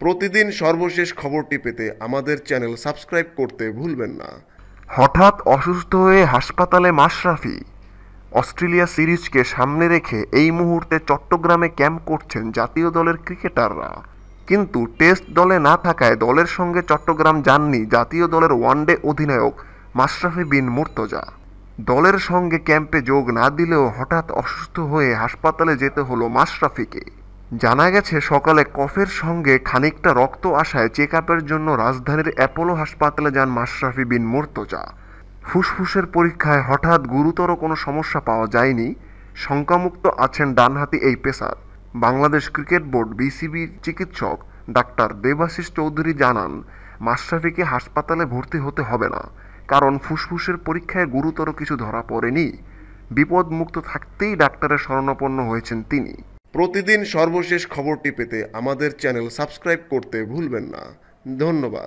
প্রতিদিন সর্বশেষ খবরটি পেতে আমাদের চ্যানেল সাবস্ক্রাইব করতে ভুলবেন না। হঠাৎ অসুস্থ হয়ে হাসপাতালে মাশরাফি। অস্ট্রেলিয়া সিরিজকে সামনে রেখে এই মুহূর্তে চট্টগ্রামে ক্যাম্প করছেন জাতীয় দলের ক্রিকেটাররা। কিন্তু টেস্ট দলে না থাকায় দলের সঙ্গে চট্টগ্রাম যাননি জাতীয় দলের ওয়ানডে অধিনায়ক মাশরাফি বিন মুর্তজা। দলের সঙ্গে ক্যাম্পে যোগ না দিলেও হঠাৎ অসুস্থ হয়ে হাসপাতালে যেতে হলো মাশরাফিকে। জানা গেছে, সকালে কফের সঙ্গে খানিকটা রক্ত আসায় চেক জন্য রাজধানীর অ্যাপোলো হাসপাতালে যান মাশরাফি বিন মুর্তজা। ফুসফুসের পরীক্ষায় হঠাৎ গুরুতর কোনো সমস্যা পাওয়া যায়নি। শঙ্কামুক্ত আছেন ডানহাতি এই পেসার। বাংলাদেশ ক্রিকেট বোর্ড বিসিবির চিকিৎসক ডাক্তার দেবাশিস চৌধুরী জানান, মাশরাফিকে হাসপাতালে ভর্তি হতে হবে না, কারণ ফুসফুসের পরীক্ষায় গুরুতর কিছু ধরা পড়েনি। বিপদমুক্ত থাকতেই ডাক্তারের শরণাপন্ন হয়েছেন তিনি। প্রতিদিন সর্বশেষ খবরটি পেতে আমাদের চ্যানেল সাবস্ক্রাইব করতে ভুলবেন না। ধন্যবাদ।